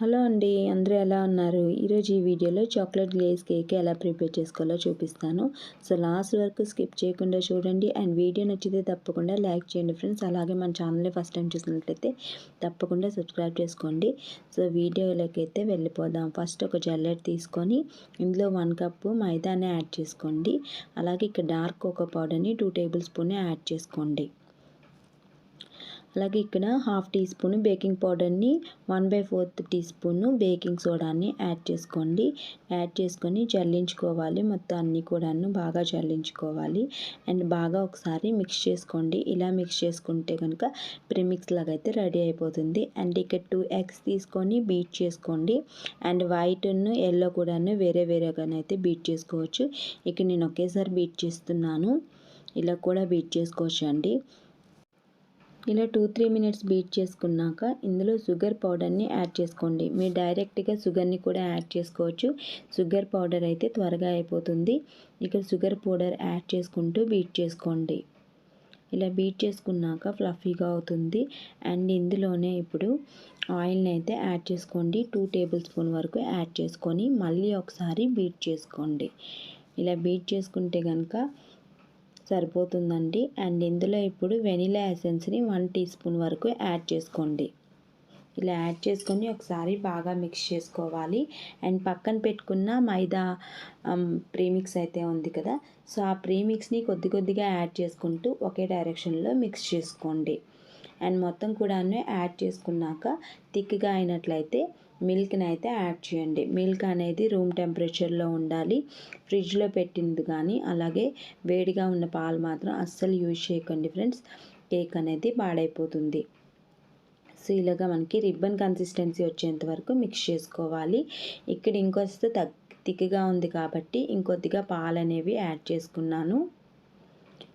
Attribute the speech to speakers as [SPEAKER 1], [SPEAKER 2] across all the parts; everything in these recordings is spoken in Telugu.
[SPEAKER 1] హలో అండి అందరూ ఎలా ఉన్నారు? ఈరోజు ఈ వీడియోలో చాక్లెట్ గ్లేస్ కేక్ ఎలా ప్రిపేర్ చేసుకోవాలో చూపిస్తాను. సో లాస్ట్ వరకు స్కిప్ చేయకుండా చూడండి. అండ్ వీడియో నచ్చితే తప్పకుండా లైక్ చేయండి ఫ్రెండ్స్. అలాగే మన ఛానల్ని ఫస్ట్ టైం చూసినట్లయితే తప్పకుండా సబ్స్క్రైబ్ చేసుకోండి. సో వీడియోలోకి అయితే వెళ్ళిపోదాం. ఫస్ట్ ఒక జల్లెట్ తీసుకొని ఇందులో వన్ కప్పు మైదాని యాడ్ చేసుకోండి. అలాగే ఇక్కడ డార్క్ ఒక పౌడర్ని టూ టేబుల్ స్పూన్ యాడ్ చేసుకోండి. అలాగే ఇక్కడ హాఫ్ టీ స్పూన్ బేకింగ్ పౌడర్ని one by fourth teaspoon baking సోడాని add చేసుకోండి. యాడ్ చేసుకొని జల్లించుకోవాలి మొత్తం అన్నీ కూడాను బాగా జల్లించుకోవాలి అండ్ బాగా ఒకసారి మిక్స్ చేసుకోండి. ఇలా మిక్స్ చేసుకుంటే కనుక ప్రిమిక్స్ లాగా అయితే రెడీ అయిపోతుంది. అండ్ ఇక్కడ టూ ఎగ్స్ తీసుకొని బీట్ చేసుకోండి. అండ్ వైట్ను ఎల్లో కూడాను వేరే వేరేగానైతే బీట్ చేసుకోవచ్చు. ఇక్కడ నేను ఒకేసారి బీట్ చేస్తున్నాను. ఇలా కూడా బీట్ చేసుకోవచ్చు అండి ఇలా టూ త్రీ మినిట్స్ బీట్ చేసుకున్నాక ఇందులో షుగర్ పౌడర్ని యాడ్ చేసుకోండి. మీరు డైరెక్ట్గా షుగర్ని కూడా యాడ్ చేసుకోవచ్చు. షుగర్ పౌడర్ అయితే త్వరగా అయిపోతుంది. ఇక్కడ షుగర్ పౌడర్ యాడ్ చేసుకుంటూ బీట్ చేసుకోండి. ఇలా బీట్ చేసుకున్నాక ఫ్లఫీగా అవుతుంది. అండ్ ఇందులోనే ఇప్పుడు ఆయిల్ని అయితే యాడ్ చేసుకోండి. టూ టేబుల్ స్పూన్ వరకు యాడ్ చేసుకొని మళ్ళీ ఒకసారి బీట్ చేసుకోండి. ఇలా బీట్ చేసుకుంటే కనుక సరిపోతుందండి. అండ్ ఇందులో ఇప్పుడు వెనిలా ఎసెన్స్ని వన్ టీ స్పూన్ వరకు యాడ్ చేసుకోండి. ఇలా యాడ్ చేసుకొని ఒకసారి బాగా మిక్స్ చేసుకోవాలి. అండ్ పక్కన పెట్టుకున్న మైదా ప్రీమిక్స్ అయితే ఉంది కదా. సో ఆ ప్రీమిక్స్ని కొద్ది కొద్దిగా యాడ్ చేసుకుంటూ ఒకే డైరెక్షన్లో మిక్స్ చేసుకోండి. అండ్ మొత్తం కూడా యాడ్ చేసుకున్నాక థిక్గా అయినట్లయితే మిల్క్ని అయితే యాడ్ చేయండి. మిల్క్ అనేది రూమ్ టెంపరేచర్లో ఉండాలి. ఫ్రిడ్జ్లో పెట్టింది కానీ అలాగే వేడిగా ఉన్న పాలు మాత్రం అస్సలు యూజ్ చేయకండి ఫ్రెండ్స్. కేక్ అనేది పాడైపోతుంది. సో ఇలాగా మనకి రిబ్బన్ కన్సిస్టెన్సీ వచ్చేంత వరకు మిక్స్ చేసుకోవాలి. ఇక్కడ ఇంకొస్తే తగ్ తిక్గా ఉంది కాబట్టి ఇంకొద్దిగా పాలు అనేవి యాడ్ చేసుకున్నాను.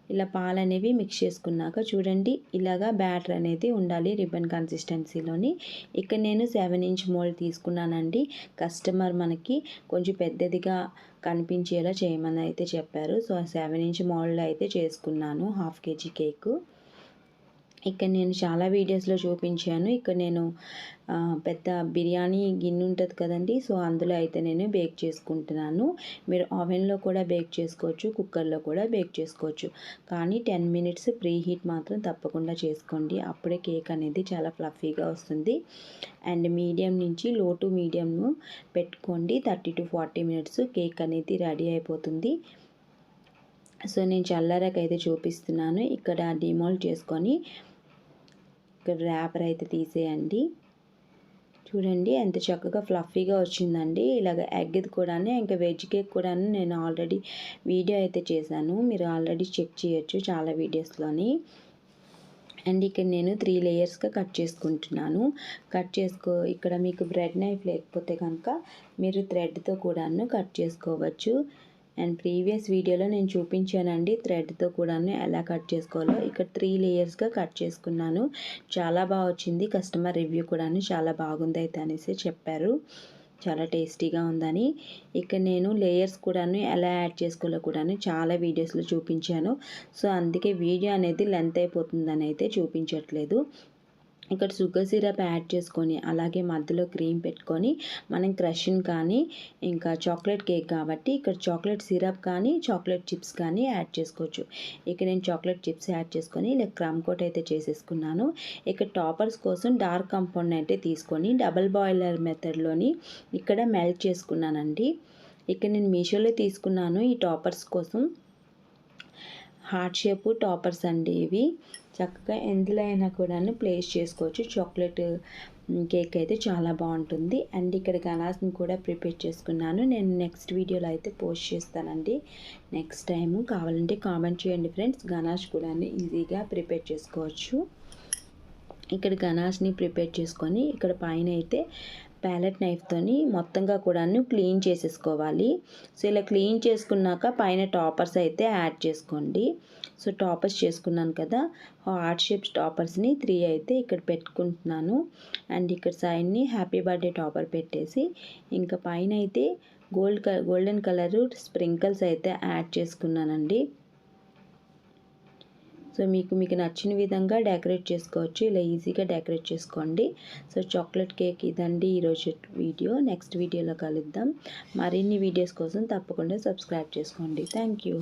[SPEAKER 1] ఇలా పాలు అనేవి మిక్స్ చేసుకున్నాక చూడండి ఇలాగా బ్యాటర్ అనేది ఉండాలి రిబ్బన్ కన్సిస్టెన్సీలోని ఇక్కడ నేను సెవెన్ ఇంచ్ మోల్డ్ తీసుకున్నానండి. కస్టమర్ మనకి కొంచెం పెద్దదిగా కనిపించేలా చేయమని అయితే చెప్పారు. సో సెవెన్ ఇంచ్ మోల్డ్ అయితే చేసుకున్నాను హాఫ్ కేజీ కేకు ఇక్కడ నేను చాలా వీడియోస్లో చూపించాను. ఇక్కడ నేను పెద్ద బిర్యానీ గిన్నె ఉంటుంది కదండి సో అందులో అయితే నేను బేక్ చేసుకుంటున్నాను. మీరు ఓవెన్లో కూడా బేక్ చేసుకోవచ్చు కుక్కర్లో కూడా బేక్ చేసుకోవచ్చు. కానీ టెన్ మినిట్స్ ప్రీ హీట్ మాత్రం తప్పకుండా చేసుకోండి. అప్పుడే కేక్ అనేది చాలా ఫ్లఫీగా వస్తుంది. అండ్ మీడియం నుంచి లో టు మీడియం పెట్టుకోండి. Thirty to forty minutes cake అనేది రెడీ అయిపోతుంది. సో నేను చల్లారాకైతే చూపిస్తున్నాను. ఇక్కడ డిమోల్డ్ చేసుకొని ఇక్కడ ర్యాపర్ అయితే తీసేయండి. చూడండి ఎంత చక్కగా ఫ్లఫీగా వచ్చిందండి. ఇలాగ ఎగ్ది కూడా ఇంకా వెజ్ కేక్ కూడా నేను ఆల్రెడీ వీడియో అయితే చేశాను. మీరు ఆల్రెడీ చెక్ చేయొచ్చు చాలా వీడియోస్లోని అండ్ ఇక్కడ నేను త్రీ లేయర్స్గా కట్ చేసుకుంటున్నాను. కట్ చేసుకో ఇక్కడ మీకు బ్రెడ్ నైఫ్ లేకపోతే కనుక మీరు థ్రెడ్తో కూడాను కట్ చేసుకోవచ్చు. అండ్ ప్రీవియస్ వీడియోలో నేను చూపించానండి థ్రెడ్తో కూడాను ఎలా కట్ చేసుకోవాలో. ఇక్కడ త్రీ లేయర్స్గా కట్ చేసుకున్నాను. చాలా బాగా వచ్చింది. కస్టమర్ రివ్యూ కూడాను చాలా బాగుంది అయితే అనేసి చెప్పారు. చాలా టేస్టీగా ఉందని. ఇక్కడ నేను లేయర్స్ కూడాను ఎలా యాడ్ చేసుకోవాలో కూడాను చాలా వీడియోస్లో చూపించాను. సో అందుకే వీడియో అనేది లెంత్ అయిపోతుందని అయితే చూపించట్లేదు. ఇక్కడ షుగర్ సిరప్ యాడ్ చేసుకొని అలాగే మధ్యలో క్రీమ్ పెట్టుకొని మనం క్రష్ని కానీ ఇంకా చాక్లెట్ కేక్ కాబట్టి ఇక్కడ చాక్లెట్ సిరప్ కానీ చాక్లెట్ చిప్స్ కానీ యాడ్ చేసుకోవచ్చు. ఇక్కడ నేను చాక్లెట్ చిప్స్ యాడ్ చేసుకొని ఇలా క్రమ్ కోట్ అయితే చేసేసుకున్నాను. ఇక్కడ టాపర్స్ కోసం డార్క్ కంపౌండ్ అయితే తీసుకొని డబల్ బాయిలర్ మెథడ్లోని ఇక్కడ మెల్ట్ చేసుకున్నానండి. ఇక్కడ నేను మీషోలో తీసుకున్నాను ఈ టాపర్స్ కోసం. హార్ట్ షేప్ టాపర్స్ అండి ఇవి. చక్కగా ఎందులో అయినా కూడాను ప్లేస్ చేసుకోవచ్చు. చాక్లెట్ కేక్ అయితే చాలా బాగుంటుంది. అండ్ ఇక్కడ గలాస్ని కూడా ప్రిపేర్ చేసుకున్నాను. నేను నెక్స్ట్ వీడియోలో అయితే పోస్ట్ చేస్తానండి. నెక్స్ట్ టైము కావాలంటే కామెంట్ చేయండి ఫ్రెండ్స్. గనాష్ కూడా ఈజీగా ప్రిపేర్ చేసుకోవచ్చు. ఇక్కడ గనాష్ని ప్రిపేర్ చేసుకొని ఇక్కడ పైన అయితే ప్యాలెట్ నైఫ్తోని మొత్తంగా కూడాను క్లీన్ చేసేసుకోవాలి. సో ఇలా క్లీన్ చేసుకున్నాక పైన టాపర్స్ అయితే యాడ్ చేసుకోండి. సో టాపర్స్ చేసుకున్నాను కదా హార్ట్ షేప్స్ టాపర్స్ని త్రీ అయితే ఇక్కడ పెట్టుకుంటున్నాను. అండ్ ఇక్కడ సైడ్ని హ్యాపీ బర్త్డే టాపర్ పెట్టేసి ఇంకా పైన అయితే గోల్డ్ గోల్డెన్ కలరు స్ప్రింకల్స్ అయితే యాడ్ చేసుకున్నానండి. సో మీకు మీకు నచ్చిన విధంగా డెకరేట్ చేసుకోవచ్చు. ఇలా ఈజీగా డెకరేట్ చేసుకోండి. సో చాక్లెట్ కేక్ ఇదండి ఈరోజు వీడియో. నెక్స్ట్ వీడియోలో కలుద్దాం. మరిన్ని వీడియోస్ కోసం తప్పకుండా సబ్స్క్రైబ్ చేసుకోండి. Thank you.